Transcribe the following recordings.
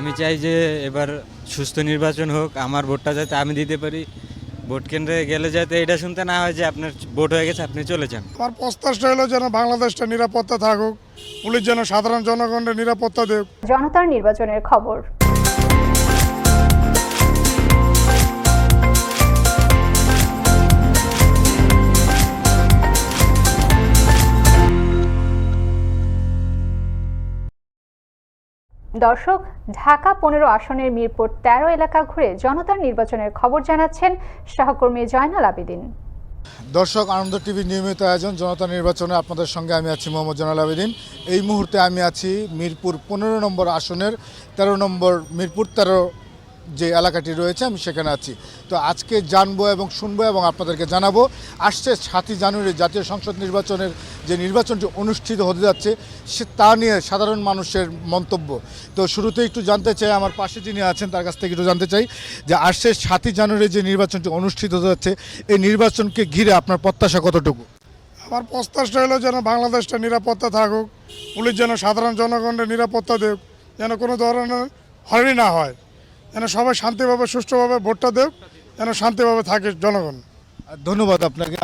আমি চাই যে এবার সুস্থ নির্বাচন হোক আমার ভোটটা যাতে আমি দিতে পারি। ভোট কেন্দ্রে গেলে যাতে এটা শুনতে না হয় যে আপনার ভোট হয়ে গেছে আপনি চলে যান। আমার প্রস্তাবটা হলো যেন বাংলাদেশটা নিরাপত্তা থাকুক পুলিশ যেন সাধারণ জনগণের নিরাপত্তা দেয় জনতার নির্বাচনের খবর। দর্শক, ঢাকা পনেরো আসনের মিরপুর তেরো এলাকা ঘুরে জনতার নির্বাচনের খবর জানাচ্ছেন সহকর্মী জয়নাল আবেদিন। দর্শক, আনন্দ টিভি নিয়মিত আয়োজন জনতা নির্বাচনে আপনাদের সঙ্গে আমি আছি মোহাম্মদ জানাল আবেদিন। এই মুহূর্তে আমি আছি মিরপুর পনেরো নম্বর আসনের তেরো নম্বর, মিরপুর তেরো যে এলাকাটি রয়েছে, আমি সেখানে আছি। তো আজকে জানব এবং শুনব এবং আপনাদেরকে জানাব, আসছে সাতই জানুয়ারি জাতীয় সংসদ নির্বাচনের যে নির্বাচনটি অনুষ্ঠিত হতে যাচ্ছে, সে তা নিয়ে সাধারণ মানুষের মন্তব্য। তো শুরুতে একটু জানতে চাই, আমার পাশে যিনি আছেন, তার কাছ থেকে একটু জানতে চাই যে আসছে সাতই জানুয়ারি যে নির্বাচনটি অনুষ্ঠিত হতে যাচ্ছে, এই নির্বাচনকে ঘিরে আপনার প্রত্যাশা কতটুকু? আমার প্রস্তাবটা হলো যেন বাংলাদেশটা নিরাপত্তা থাকুক, পুলিশ যেন সাধারণ জনগণের নিরাপত্তা দেয় যেন কোনো ধরনের হয়রানি না হয়। যেন সবাই শান্তিভাবে সুষ্ঠুভাবে ভোটটা দেয় যেন শান্তিভাবে থাকে জনগণ। আর ধন্যবাদ আপনাকে।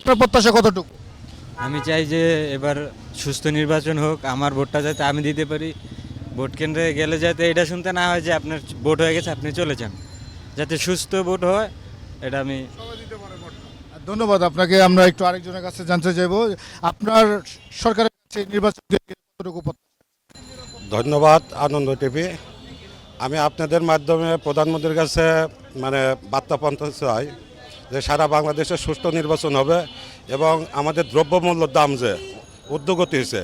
আপনার প্রত্যাশা কতটুকু? আমি চাই যে এবার সুস্থ নির্বাচন হোক আমার ভোটটা যাতে আমি দিতে পারি। ভোট কেন্দ্রে গেলে যাতে এটা শুনতে না হয় যে আপনার ভোট হয়ে গেছে আপনি চলে যান। যাতে সুস্থ ভোট হয় এটা আমি আর ধন্যবাদ আপনাকে আমরা একটু আরেকজনের কাছে জানতে চাইব। আপনার সরকারের কাছে কতটুকু ধন্যবাদ আনন্দ টিভি। আমি আপনাদের মাধ্যমে প্রধানমন্ত্রীর কাছে মানে বার্তা পৌঁছাতে চাই যে সারা বাংলাদেশে সুষ্ঠু নির্বাচন হবে এবং আমাদের দ্রব্যমূল্যর দাম যে উদ্যোগতি হয়েছে,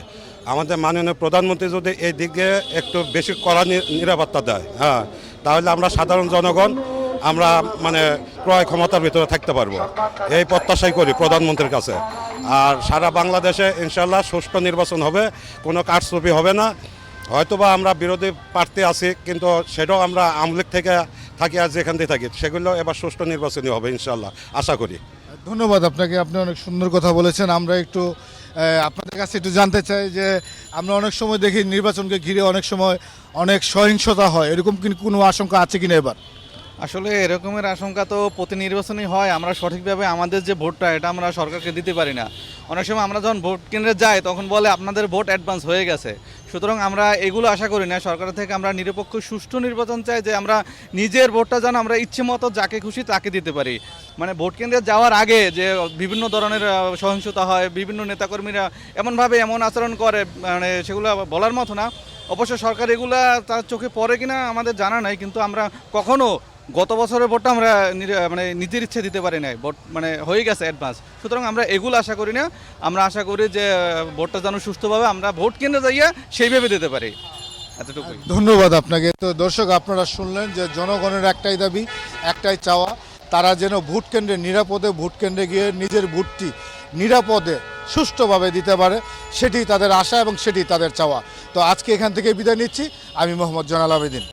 আমাদের মাননীয় প্রধানমন্ত্রী যদি এই দিকে একটু বেশি কড়া নিরাপত্তা দেয় হ্যাঁ তাহলে আমরা সাধারণ জনগণ, আমরা মানে ক্রয় ক্ষমতার ভিতরে থাকতে পারব। এই প্রত্যাশাই করি প্রধানমন্ত্রীর কাছে। আর সারা বাংলাদেশে ইনশাল্লাহ সুষ্ঠু নির্বাচন হবে, কোনো কারচুপি হবে না। হয়তোবা আমরা বিরোধী প্রার্থী আছি কিন্তু সেটাও আমরা আমলিক থেকে থাকি আর যেখান থেকে থাকি সেগুলো এবার সুষ্ঠু নির্বাচনই হবে ইনশাল্লাহ আশা করি। ধন্যবাদ আপনাকে আপনি অনেক সুন্দর কথা বলেছেন। আমরা একটু আপনাদের কাছে একটু জানতে চাই যে আমরা অনেক সময় দেখি নির্বাচনকে ঘিরে অনেক সময় অনেক সহিংসতা হয়। এরকম কি কোনো আশঙ্কা আছে কিনা এবার? আসলে এরকমের আশঙ্কা তো প্রতি নির্বাচনই হয়। আমরা সঠিকভাবে আমাদের যে ভোটটা এটা আমরা সরকারকে দিতে পারি না। অনেক সময় আমরা যখন ভোট কেন্দ্রে যাই, তখন বলে আপনাদের ভোট অ্যাডভান্স হয়ে গেছে। সুতরাং আমরা এগুলো আশা করি না। সরকার থেকে আমরা নিরপেক্ষ, সুষ্ঠু নির্বাচন চাই যে আমরা নিজের ভোটটা যেন আমরা ইচ্ছে মতো যাকে খুশি তাকে দিতে পারি। মানে ভোট কেন্দ্রে যাওয়ার আগে যে বিভিন্ন ধরনের সহিংসতা হয়, বিভিন্ন নেতাকর্মীরা এমনভাবে এমন আচরণ করে মানে সেগুলো বলার মতো না। অবশ্য সরকার এগুলা তার চোখে পড়ে কিনা আমাদের জানা নাই, কিন্তু আমরা কখনো গত বছরের ভোটটা আমরা মানে নিজের ইচ্ছে দিতে পারি নাই। ভোট মানে হয়ে গেছে অ্যাডভান্স সুতরাং আমরা এগুলো আশা করি না। আমরা আশা করি যে, ভোটটা যেন সুস্থভাবে আমরা ভোট কেন্দ্রে যাইয়া সেইভাবে দিতে পারি। এতটুকুই। ধন্যবাদ আপনাকে। তো দর্শক, আপনারা শুনলেন যে জনগণের একটাই দাবি, একটাই চাওয়া, তারা যেন ভোট কেন্দ্রে নিরাপদে, ভোট কেন্দ্রে গিয়ে নিজের ভোটটি নিরাপদে, সুষ্ঠুভাবে দিতে পারে, সেটি তাদের আশা এবং সেটি তাদের চাওয়া। তো আজকে এখান থেকে বিদায় নিচ্ছি। আমি মোহাম্মদ জনাল আবেদিন।